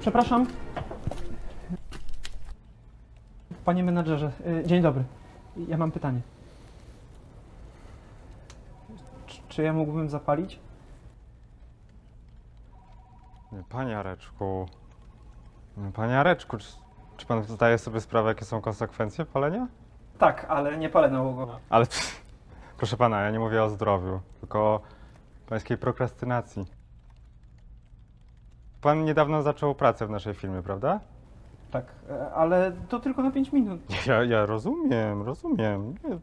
Przepraszam. Panie menadżerze, y, dzień dobry. Ja mam pytanie. Czy, czy ja mógłbym zapalić? Panie Areczku. Panie Areczku, czy, czy pan zdaje sobie sprawę, jakie są konsekwencje palenia? Tak, ale nie palę nałogowo. Ale proszę pana, ja nie mówię o zdrowiu, tylko o pańskiej prokrastynacji. Pan niedawno zaczął pracę w naszej firmie, prawda? Tak, e, ale to tylko na 5 minut. Ja, ja rozumiem, rozumiem. Nie,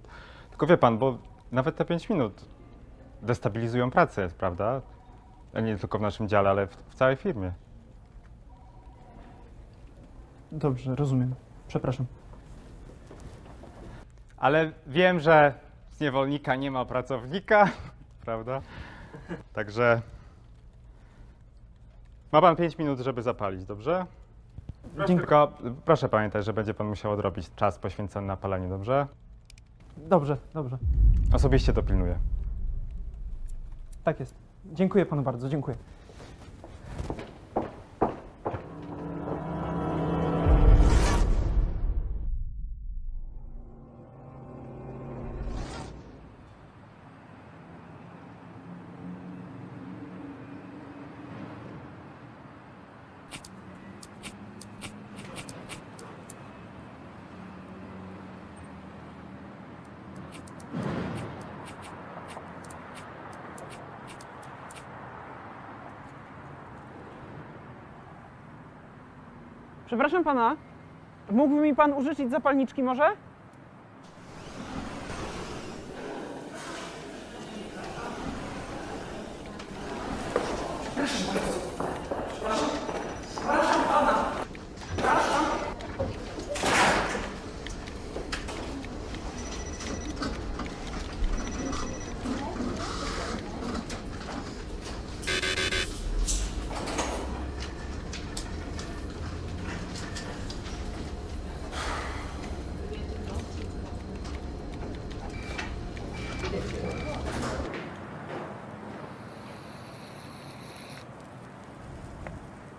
tylko wie pan, bo nawet te 5 minut destabilizują pracę, prawda? A Nie tylko w naszym dziale, ale w, w całej firmie. Dobrze, rozumiem. Przepraszam. Ale wiem, że z niewolnika nie ma pracownika, prawda? Także ma pan 5 minut, żeby zapalić, dobrze? Dziękuję. Tylko proszę pamiętać, że będzie pan musiał odrobić czas poświęcony na palenie, dobrze? Dobrze, dobrze. Osobiście to pilnuję. Tak jest. Dziękuję panu bardzo, dziękuję. Przepraszam pana, mógłby mi pan użyczyć zapalniczki może?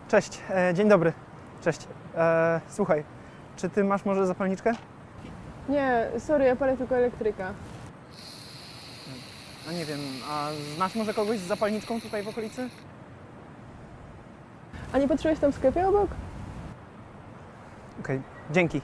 Cześć, e, dzień dobry. Cześć. E, słuchaj, czy ty masz może zapalniczkę? Nie, sorry, ja palę tylko elektryka. No nie wiem, a znasz może kogoś z zapalniczką tutaj w okolicy? A nie patrzyłeś tam w sklepie obok? Okej, dzięki.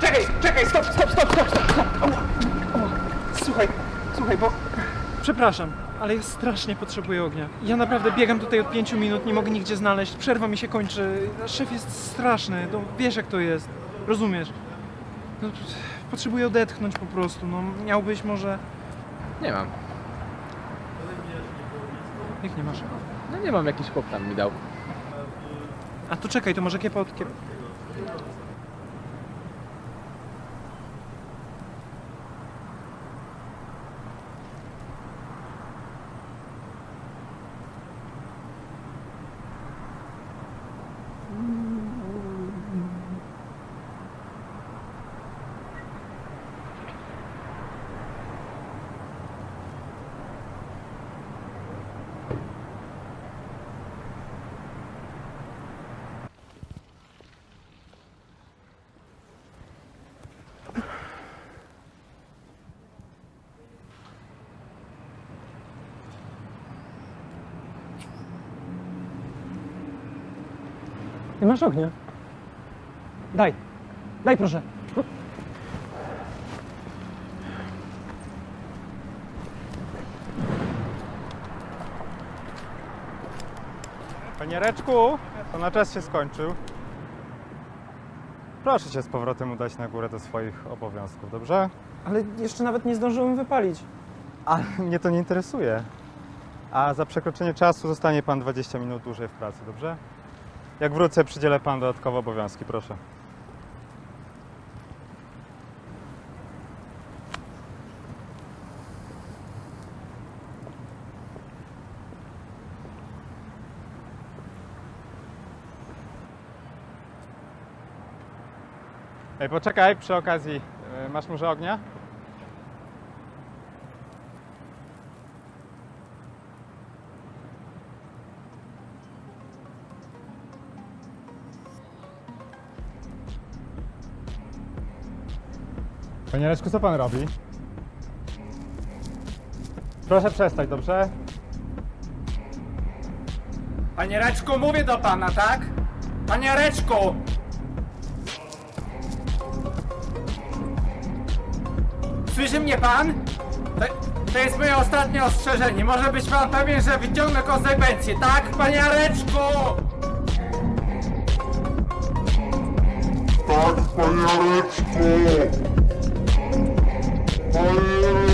Czekaj, czekaj, stop, stop, stop, stop, stop, stop. Ała, ała. Słuchaj, słuchaj, bo... Przepraszam, ale ja strasznie potrzebuję ognia. Ja naprawdę biegam tutaj od pięciu minut, nie mogę nigdzie znaleźć, przerwa mi się kończy, szef jest straszny, no wiesz jak to jest, rozumiesz? No, potrzebuję odetchnąć po prostu, no miałbyś może... Nie mam. Jak nie masz? No nie mam, jakiś chłop tam mi dał. A to czekaj, to może kiepa od kiep... masz ognia? Daj. Daj proszę. Panie Reczku, to na czas się skończył. Proszę cię z powrotem udać na górę do swoich obowiązków, dobrze? Ale jeszcze nawet nie zdążyłem wypalić. Ale mnie to nie interesuje. A za przekroczenie czasu zostanie pan 20 minut dłużej w pracy, dobrze? Jak wrócę, przydzielę pan dodatkowe obowiązki, proszę. Ej, poczekaj, przy okazji, y, masz może ognia? Panie Leszku, co pan robi? Proszę przestać, dobrze? Panie Reczku, mówię do pana, tak? Panie Reczku! Słyszy mnie pan? To, to jest moje ostatnie ostrzeżenie. Może być pan pewien, że wyciągnę konsekwencje, tak? Panie Reczku! Tak, panie Areczku! Thank you.